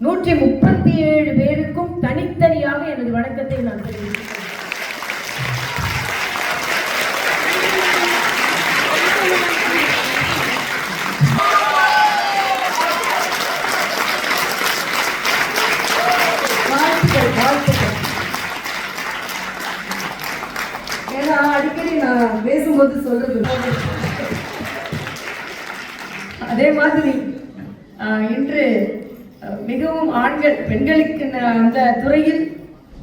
நூற்றி முப்பத்தி ஏழு பேருக்கும் தனித்தனியாக எனது வணக்கத்தை நான் தெரிவிக்கிறேன் ஏன்னா அடிக்கடி நான் பேசும்போது சொல்றது அதே மாதிரி ஆஹ், இன்று மிகவும் ஆண்கள் பெண்களுக்கு அந்த துறையில்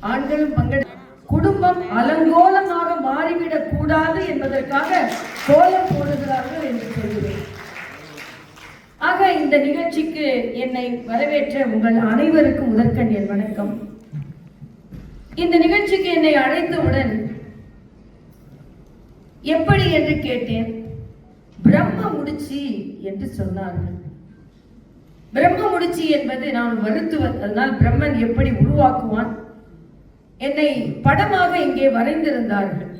ஆண்களும் பங்கெடு குடும்பம் அலங்கோலமாக மாறிவிடக் கூடாது என்பதற்காக கோலம் போடுகிறார்கள் என்று சொல்கிறேன். ஆக இந்த நிகழ்ச்சிக்கு என்னை வரவேற்ற உங்கள் அனைவருக்கும் முதற்கண் என் வணக்கம். இந்த நிகழ்ச்சிக்கு என்னை அழைத்தவுடன் எப்படி என்று கேட்டேன் பிரம்ம முடிச்சி என்று சொன்னார்கள். பிரம்ம முடிச்சி என்பது நான் மருத்துவர் அதனால் பிரம்மன் எப்படி உருவாக்குவான்? என்னை படமாக இங்கே வரைந்திருந்தார்கள்.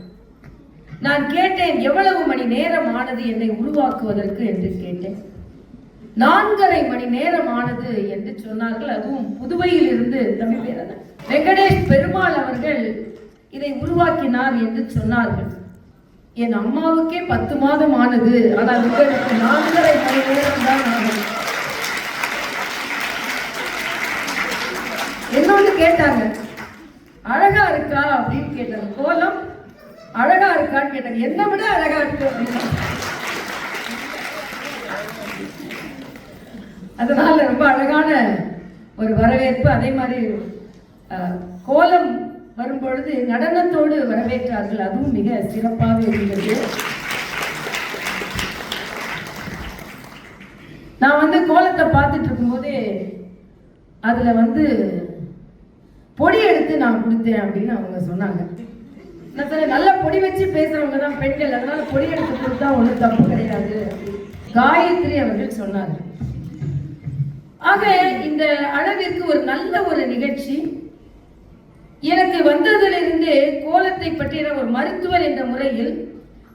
நான் கேட்டேன் எவ்வளவு மணி நேரம் ஆனது என்னை உருவாக்குவதற்கு? என்று கேட்டேன். நான்கரை மணி நேரம் ஆனது என்று சொன்னார்கள். அதுவும் புதுவையில் இருந்து தமிழ் பேரன வெங்கடேஷ் பெருமாள் அவர்கள் இதை உருவாக்கினார் என்று சொன்னார்கள். என் அம்மாவுக்கே பத்து மாதம் ஆனது. ஆனால் உங்களுக்கு நான்கரை மணி நேரம் தான் ஆனது. இன்னொன்று கேட்டாங்க அழகா இருக்கா? அப்படின்னு கேட்டாங்க. கோலம் அழகா இருக்கான்னு கேட்டாங்க. என்ன விட அழகா இருக்கு. அப்படின்னு. அதனால ரொம்ப அழகான ஒரு வரவேற்பு. அதே மாதிரி கோலம் வரும்பொழுது நடனத்தோடு வரவேற்றார்கள். அதுவும் மிக சிறப்பாக இருந்தது. நான் வந்து கோலத்தை பார்த்துட்டு இருக்கும்போது அதில் வந்து பொடி எடுத்து நான் கொடுத்தேன் அப்படின்னு அவங்க சொன்னாங்க. நான் நல்ல பொடி வச்சு பேசுறவங்க தான் பெண்கள் அதனால பொடி எடுத்து கொடுத்தா ஒன்றும் தப்பு கிடையாது காயத்ரி அவர்கள் சொன்னாங்க. ஆக இந்த அளவிற்கு ஒரு நல்ல ஒரு நிகழ்ச்சி. எனக்கு வந்ததிலிருந்து கோலத்தை பற்றின ஒரு மருத்துவர் என்ற முறையில்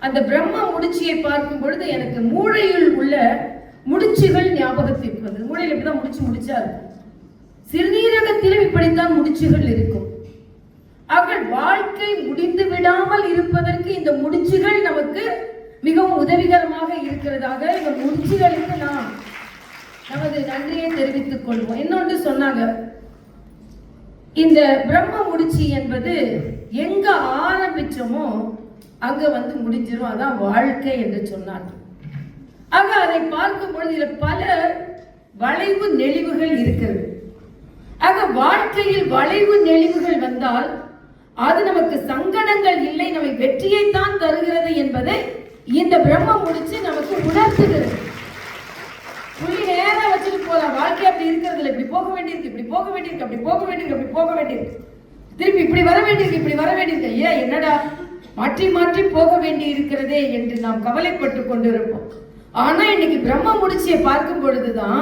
அந்த பிரம்ம முடிச்சியை பார்க்கும் பொழுது எனக்கு மூளையில் உள்ள முடிச்சுகள் ஞாபகத்திற்கு வந்தது. மூளையில் இப்படிதான் முடிச்சு முடிச்சா இருக்கும். சிறுநீரகத்திலும் இப்படித்தான் முடிச்சுகள் இருக்கும். அவர்கள் வாழ்க்கை முடிந்து விடாமல் இருப்பதற்கு இந்த முடிச்சுகள் நமக்கு மிகவும் உதவிகரமாக இருக்கிறதாக இந்த முடிச்சுகளுக்கு நாம் நமது நன்றியை தெரிவித்துக் கொள்வோம். இன்னொன்று சொன்னாங்க இந்த பிரம்ம முடிச்சு என்பது எங்க ஆரம்பிச்சோமோ அங்க வந்து முடிஞ்சிரும். அதான் வாழ்க்கை என்று சொன்னார் ஆக அதை பார்க்கும் பொழுது இதுல பல வளைவு நெளிவுகள் இருக்கிறது. ஆக வாழ்க்கையில் வளைவு நெளிவுகள் வந்தால் அது நமக்கு சங்கடங்கள் இல்லை நம்மை வெற்றியைத்தான் தருகிறது என்பதை இந்த பிரம்ம முடிச்சு நமக்கு உணர்த்துகிறது. புள்ளி நேரம் வச்சுட்டு போலாம். வாழ்க்கை அப்படி இருக்கிறது இப்படி போக வேண்டியிருக்கு இப்படி போக வேண்டியிருக்கு அப்படி போக வேண்டியிருக்கு அப்படி போக வேண்டியிருக்கு. திருப்பி இப்படி வர வேண்டியிருக்கு இப்படி வர வேண்டியிருக்கு. ஏன் என்னடா? மாற்றி மாற்றி போக வேண்டி இருக்கிறதே என்று நாம் கவலைப்பட்டு கொண்டிருப்போம். ஆனா இன்னைக்கு பிரம்ம முடிச்சியை பார்க்கும் பொழுதுதான்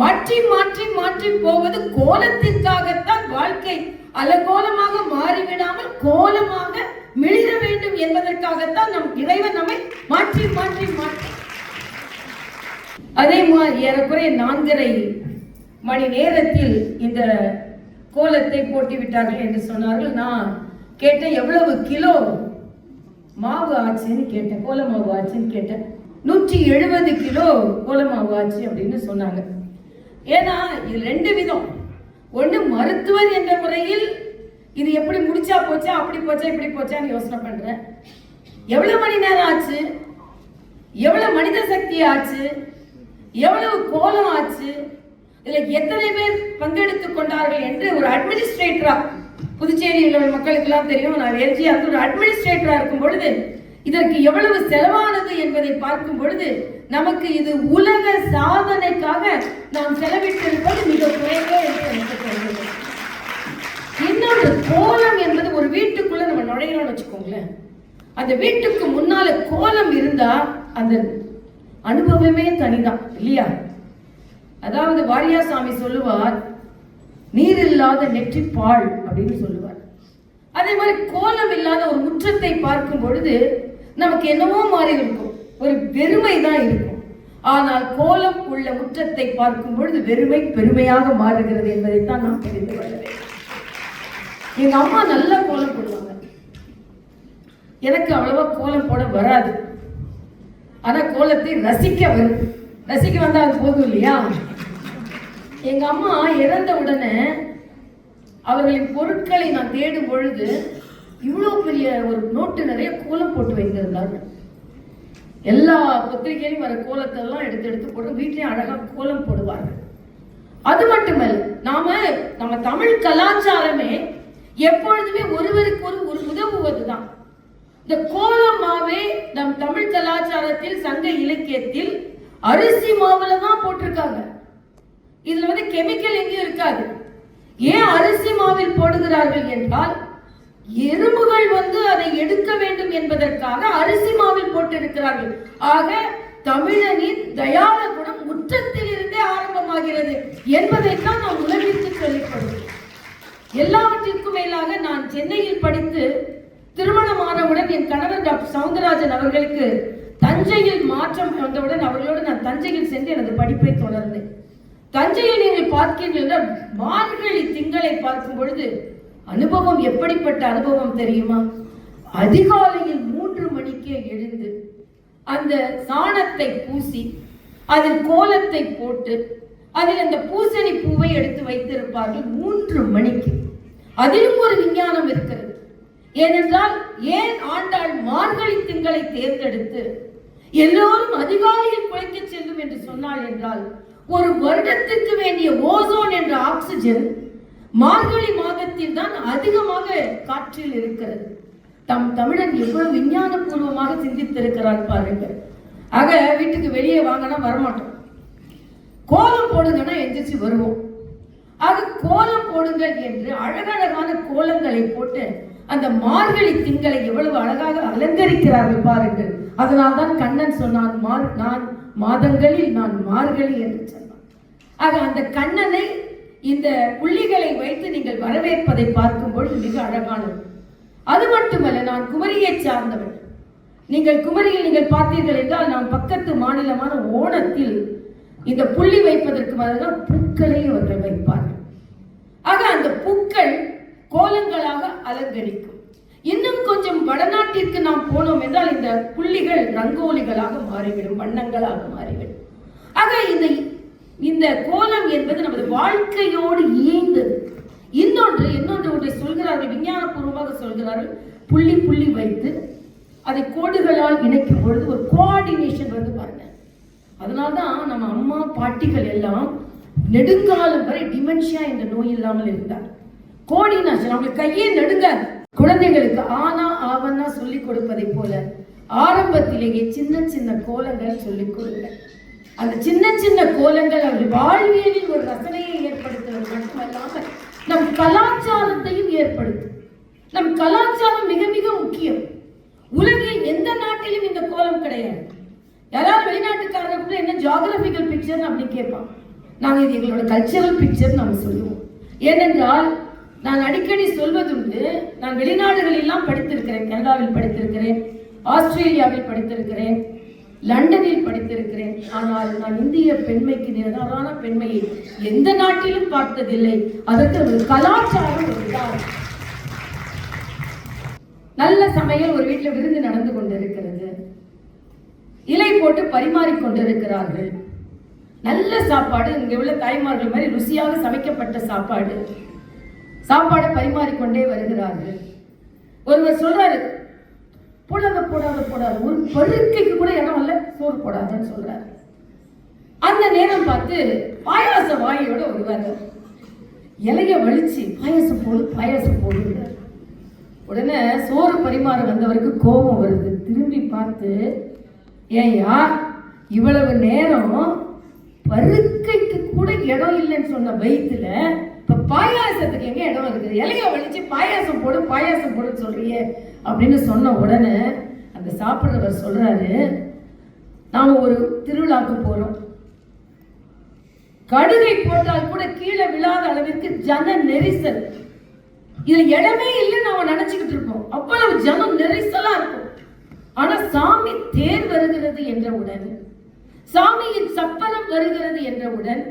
மாற்றி மாற்றி மாற்றி போவது கோலத்திற்காகத்தான் வாழ்க்கை. அலகோலமாக மாறிவிடாமல் கோலமாக மிளிர வேண்டும் என்பதற்காகத்தான் நம் இறைவன் நம்மை மாற்றி மாற்றி மாற்றி. அதே மாதிரி ஏறக்குறைய நான்கரை மணி நேரத்தில் இந்த கோலத்தை போட்டி விட்டார்கள் என்று சொன்னார்கள். நான் கேட்டேன் எவ்வளவு கிலோ மாவு ஆச்சுன்னு கேட்டேன் கோல மாவு ஆச்சுன்னு கேட்டேன். நூற்றி எழுபது கிலோ கோல மாவு ஆச்சு அப்படின்னு சொன்னாங்க. ஏன்னா இது ரெண்டு விதம். ஒன்று மருத்துவர் என்ற முறையில் இது எப்படி முடிச்சா போச்சா அப்படி போச்சா இப்படி போச்சான்னு யோசனை பண்ணுறேன் எவ்வளோ மணி நேரம் ஆச்சு? எவ்வளோ மனித சக்தி ஆச்சு? எவ்வளவு கோலம் ஆச்சு? இதில் எத்தனை பேர் பங்கெடுத்துக் கொண்டார்கள் என்று ஒரு அட்மினிஸ்ட்ரேட்டரா புதுச்சேரியில் உள்ள மக்களுக்கெல்லாம் தெரியும். நான் எல்ஜிஆர் ஒரு அட்மினிஸ்ட்ரேட்டரா இருக்கும் பொழுது இதற்கு எவ்வளவு செலவானது என்பதை பார்க்கும் பொழுது நமக்கு இது உலக சாதனைக்காக நாம் செலவிட்டிருப்பது மிக குறைவே என்று எனக்கு கோலம் என்பது ஒரு வீட்டுக்குள்ள நம்ம நுழையிறோம்னு வச்சுக்கோங்களேன். அந்த வீட்டுக்கு முன்னால கோலம் இருந்தா அந்த அனுபவமே தனிதான் இல்லையா? அதாவது வாரியாசாமி சொல்லுவார் நீர் இல்லாத நெற்றி பால் அப்படின்னு சொல்லுவார். அதே மாதிரி கோலம் இல்லாத ஒரு முற்றத்தை பார்க்கும் பொழுது நமக்கு என்னவோ மாறி இருக்கும். ஒரு வெறுமை தான் இருக்கும். ஆனால் கோலம் உள்ள முற்றத்தை பார்க்கும் பொழுது வெறுமை பெருமையாக மாறுகிறது என்பதைத்தான் நான் தெரிந்து கொள்ளவேன் எங்க அம்மா நல்லா கோலம் போடுவாங்க. எனக்கு அவ்வளவா கோலம் போட வராது. ஆனா கோலத்தை ரசிக்க வரும். ரசிக்க வந்தா அது போதும் இல்லையா? எங்க அம்மா இறந்த உடனே அவர்களின் பொருட்களை நான் தேடும் பொழுது இவ்வளோ பெரிய ஒரு நோட்டு நிறைய கோலம் போட்டு வைத்திருந்தாங்க. எல்லா பத்திரிகையிலும் வர கோலத்தை எல்லாம் எடுத்து எடுத்து போட்டு வீட்லயும் அழகாக கோலம் போடுவாங்க அது மட்டுமல்ல நாம நம்ம தமிழ் கலாச்சாரமே எப்பொழுதுமே ஒருவருக்கு ஒரு ஒரு உதவுவதுதான். இந்த கோலமாவே நம் தமிழ் கலாச்சாரத்தில் சங்க இலக்கியத்தில் அரிசி மாவுல தான் போட்டிருக்காங்க. இதுல வந்து கெமிக்கல் எங்கேயும் இருக்காது. ஏன் அரிசி மாவில் போடுகிறார்கள் என்றால் எறும்புகள் வந்து அதை எடுக்க வேண்டும் என்பதற்காக அரிசி மாவில் போட்டிருக்கிறார்கள். ஆக தமிழனின் தயாள குணம் முற்றத்தில் இருந்தே ஆரம்பமாகிறது என்பதைத்தான் நான் உலகிற்கு சொல்லிக்கொள்கிறோம் எல்லாவற்றிற்கும் மேலாக நான் சென்னையில் படித்து திருமணமானவுடன் என் கணவர் டாக்டர் சவுந்தரராஜன் அவர்களுக்கு தஞ்சையில் மாற்றம் வந்தவுடன் அவர்களோடு நான் தஞ்சையில் சென்று எனது படிப்பை தொடர்ந்தேன். தஞ்சையில் நீங்கள் பார்க்கின்ற மார்கழி திங்களை பார்க்கும் பொழுது அனுபவம் எப்படிப்பட்ட அனுபவம் தெரியுமா? அதிகாலையில் மூன்று மணிக்கே எழுந்து அந்த சாணத்தை பூசி அதில் கோலத்தை போட்டு அதில் அந்த பூசணி பூவை எடுத்து வைத்திருப்பார்கள் மூன்று மணிக்கு. அதிலும் ஒரு விஞ்ஞானம் இருக்கிறது. ஏனென்றால் ஏன் ஆண்டாள் மார்கழி திங்களை தேர்ந்தெடுத்து எல்லோரும் அதிகாலையில் குளிக்க செல்லும் என்று சொன்னாள் என்றால் ஒரு வருடத்திற்கு வேண்டிய ஓசோன் என்ற ஆக்சிஜன் மார்கழி மாதத்தில் தான் அதிகமாக காற்றில் இருக்கிறது. தம் தமிழன் எவ்வளவு விஞ்ஞான பூர்வமாக சிந்தித்திருக்கிறார் பாருங்கள் ஆக வீட்டுக்கு வெளியே வாங்கினா வரமாட்டோம். கோலம் போடுங்கன்னா எந்திரிச்சு வருவோம். ஆக கோலம் போடுங்கள் என்று அழகழகான கோலங்களை போட்டு அந்த மார்கழி திங்களை எவ்வளவு அழகாக அலங்கரிக்கிறார்கள் பாருங்கள். அதனால் தான் கண்ணன் சொன்னான் மார் நான் மாதங்களில் நான் மார்கழி என்று சொன்னான். ஆக அந்த கண்ணனை இந்த புள்ளிகளை வைத்து நீங்கள் வரவேற்பதை பார்க்கும் பொழுது மிக அழகானது. அது மட்டுமல்ல நான் குமரியை சார்ந்தவன். நீங்கள் குமரியில் நீங்கள் பார்த்தீர்கள் என்றால் நான் பக்கத்து மாநிலமான ஓணத்தில் இந்த புள்ளி வைப்பதற்கு பதிலாக பூக்களை அவர்கள் வைப்பார்கள். ஆக அந்த பூக்கள் கோலங்களாக அலங்கரிக்கும். இன்னும் கொஞ்சம் வடநாட்டிற்கு நாம் போனோம் என்றால் இந்த புள்ளிகள் ரங்கோலிகளாக மாறிவிடும் வண்ணங்களாக மாறிவிடும். ஆக இந்த இந்த கோலம் என்பது நமது வாழ்க்கையோடு இயைந்தது. இன்னொன்று இன்னொன்று ஒன்றை சொல்கிறார்கள் விஞ்ஞானபூர்வமாக சொல்கிறார்கள். புள்ளி புள்ளி வைத்து அதை கோடுகளால் இணைக்கும் பொழுது ஒரு கோஆர்டினேஷன் வந்து பாருங்க. அதனால்தான் நம்ம அம்மா பாட்டிகள் எல்லாம் நெடுங்காலம் வரை டிமென்ஷியா என்ற நோய் இல்லாமல் இருந்தார் கோஆர்டினேஷன் அவங்களுக்கு கையே நடுங்க. குழந்தைகளுக்கு ஆனா ஆவன்னா சொல்லி கொடுப்பதை போல ஆரம்பத்திலேயே சின்ன சின்ன கோலங்கள் சொல்லிக் கொடுங்க. அந்த சின்ன சின்ன கோலங்கள் அவர் வாழ்வியலில் ஒரு ரசனையை ஏற்படுத்துவது மட்டுமல்லாமல் நம் கலாச்சாரத்தையும் ஏற்படுத்தும். நம் கலாச்சாரம் மிக மிக முக்கியம். உலகில் எந்த நாட்டிலும் இந்த கோலம் கிடையாது. யாராவது வெளிநாட்டுக்காரங்க கூட என்ன ஜியாகிரபிக்கல் பிக்சர் அப்படி கேட்பான். நாங்கள் இது எங்களோட கல்ச்சரல் பிக்சர் நம்ம சொல்லுவோம். ஏனென்றால் நான் அடிக்கடி சொல்வதுண்டு நான் வெளிநாடுகளெல்லாம் படித்திருக்கிறேன் கனடாவில் படித்திருக்கிறேன் ஆஸ்திரேலியாவில் படித்திருக்கிறேன் லண்டனில் படித்திருக்கிறேன். ஆனால் நான் இந்திய பெண்மைக்கு நிகரான பெண்மையை எந்த நாட்டிலும் பார்த்ததில்லை. அதற்கு ஒரு கலாச்சாரம் ஒரு நல்ல சமையல் ஒரு வீட்டில் விருந்து நடந்து கொண்டிருக்கிறது. இலை போட்டு பரிமாறிக்கொண்டிருக்கிறார்கள் நல்ல சாப்பாடு இங்கே உள்ள தாய்மார்கள் மாதிரி ருசியாக சமைக்கப்பட்ட சாப்பாடு. சாப்பாடை பரிமாறிக்கொண்டே வருகிறார்கள். ஒருவர் சொல்றாரு போடாத போடாத போடாத. ஒரு பருக்கைக்கு கூட இடம் இல்லை சோறு போடாதன்னு சொல்றாரு. அந்த நேரம் பார்த்து பாயாச வாயோட வருவாங்க இலைய வலிச்சு பாயாசம் போடு பாயாசம் போடுங்கிறார் உடனே சோறு பரிமாற வந்தவருக்கு கோபம் வருது. திரும்பி பார்த்து ஏய்யா இவ்வளவு நேரம் பருக்கைக்கு கூட இடம் இல்லைன்னு சொன்ன வயிற்றுல இப்போ பாயாசத்துக்கு எங்கே இடம் இருக்குது? இலைய வலிச்சு பாயாசம் போடு பாயாசம் போடுன்னு சொல்றியே அப்படின்னு சொன்ன உடனே அந்த சாப்பிட்றவர் சொல்றாரு நாம் ஒரு திருவிழாக்கு போகிறோம் கடுகை போட்டால் கூட கீழே விழாத அளவிற்கு ஜன நெரிசல். இதுல இடமே இல்லைன்னு நம்ம நினைச்சுக்கிட்டு இருக்கோம். அவ்வளவு ஜனம் நெரிசலா இருக்கும். ஆனா சாமி தேர் வருகிறது என்றவுடன் சாமியின் சப்பரம் வருகிறது என்றவுடன்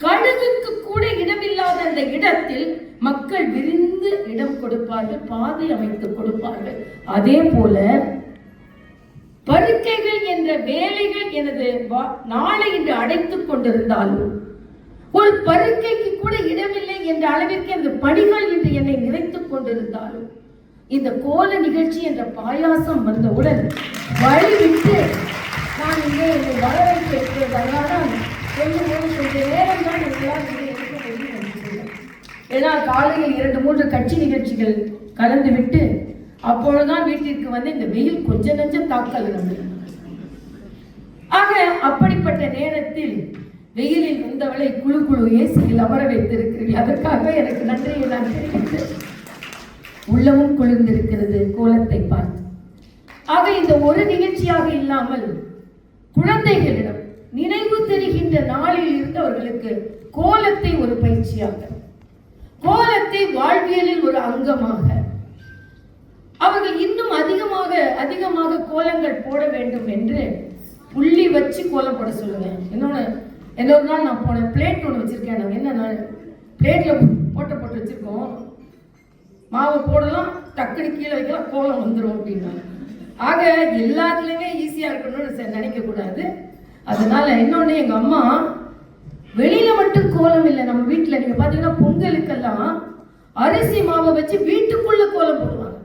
கழுகுக்கு கூட இடமில்லாத அந்த இடத்தில் மக்கள் விரிந்து இடம் கொடுப்பார்கள் பாதை அமைத்து கொடுப்பார்கள். அதே போல பருக்கைகள் என்ற வேலைகள் எனது வா- நாளை இன்று அடைத்துக் கொண்டிருந்தாலும் ஒரு பருக்கைக்கு கூட இடமில்லை என்ற அளவிற்கு அந்த பணிகள் இன்று என்னை நிறைத்துக் கொண்டிருந்தாலும் இந்த கோல நிகழ்ச்சி என்ற பாயாசம் வந்தவுடன் வழிவிட்டு நான் இங்கே என்னை வர வைத்து கொஞ்சம் நேரம் தான் எங்களால் ஏன்னா காலையில் இரண்டு மூன்று கட்சி நிகழ்ச்சிகள் கலந்து விட்டு அப்பொழுதுதான் வீட்டிற்கு வந்து இந்த வெயில் கொஞ்ச நஞ்சம் தாக்கல் இருந்தது ஆக அப்படிப்பட்ட நேரத்தில் வெயிலில் வந்தவளை குழு குழு ஏசியில் அமர வைத்திருக்கிறீர்கள். அதற்காக எனக்கு நன்றியை நான் தெரிவித்து உள்ளமும் குளிர்ந்திருக்கிறது கோலத்தை பார்த்து. ஆக இந்த ஒரு நிகழ்ச்சியாக இல்லாமல் குழந்தைகளிடம் நினைவு தெரிகின்ற நாளில் இருந்தவர்களுக்கு கோலத்தை ஒரு பயிற்சியாக கோலத்தை வாழ்வியலில் ஒரு அங்கமாக. அவர்கள் இன்னும் அதிகமாக அதிகமாக கோலங்கள் போட வேண்டும் என்று புள்ளி வச்சு கோலம் போட சொல்லுங்க. இன்னொன்று இன்னொரு நாள் நான் போனேன் பிளேட் ஒன்று வச்சிருக்கேன். நாங்கள் என்ன பிளேட்டில் போட்ட போட்டு வச்சிருக்கோம். மாவு போடலாம் டக்குனு கீழே வைக்கலாம் கோலம் வந்துடும் அப்படின்னா. ஆக எல்லாத்துலேயுமே ஈஸியாக இருக்கணும்னு நினைக்கக்கூடாது அதனால இன்னொன்று எங்கள் அம்மா வெளியில மட்டும் கோலம் இல்லை நம்ம வீட்டில். நீங்கள் பார்த்தீங்கன்னா பொங்கலுக்கெல்லாம் அரிசி மாவை வச்சு வீட்டுக்குள்ள கோலம் போடுவாங்க.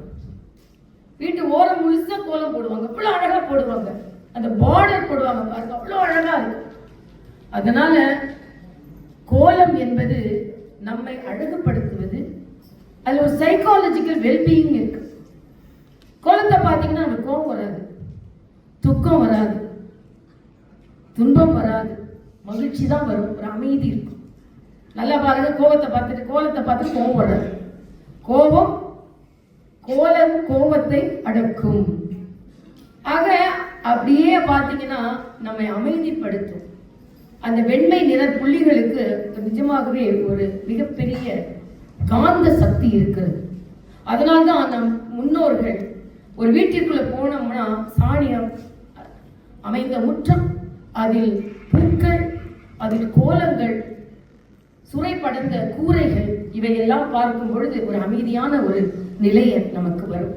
வீட்டு ஓரம் முழுசா கோலம் போடுவாங்க. இவ்வளோ அழகா போடுவாங்க. அந்த பார்டர் போடுவாங்க பாருங்க. அவ்வளோ அழகா இருக்கும் அதனால கோலம் என்பது நம்மை அழகுபடுத்துவது. அதில் ஒரு சைக்காலஜிக்கல் வெல்பீயிங் இருக்கு. கோலத்தை பார்த்தீங்கன்னா நம்ம கோபம் வராது துக்கம் வராது துன்பம் வராது. மகிழ்ச்சி தான் வரும். ஒரு அமைதி இருக்கும். நல்லா பாருங்க கோபத்தை பார்த்துட்டு கோலத்தை பார்த்துட்டு கோபம் வராது. கோபம் கோலம் கோபத்தை அடக்கும். ஆக அப்படியே பார்த்தீங்கன்னா நம்மை அமைதிப்படுத்தும். அந்த வெண்மை நிற புள்ளிகளுக்கு நிஜமாகவே ஒரு மிகப்பெரிய காந்த சக்தி இருக்கிறது. அதனால்தான் நம் முன்னோர்கள் ஒரு வீட்டிற்குள்ள போனோம்னா சாணியம் அமைந்த முற்றம் அதில் பூக்கள் அதில் கோலங்கள் சுரை படர்ந்த கூரைகள் இவையெல்லாம் பார்க்கும் பொழுது ஒரு அமைதியான ஒரு நிலையை நமக்கு வரும்.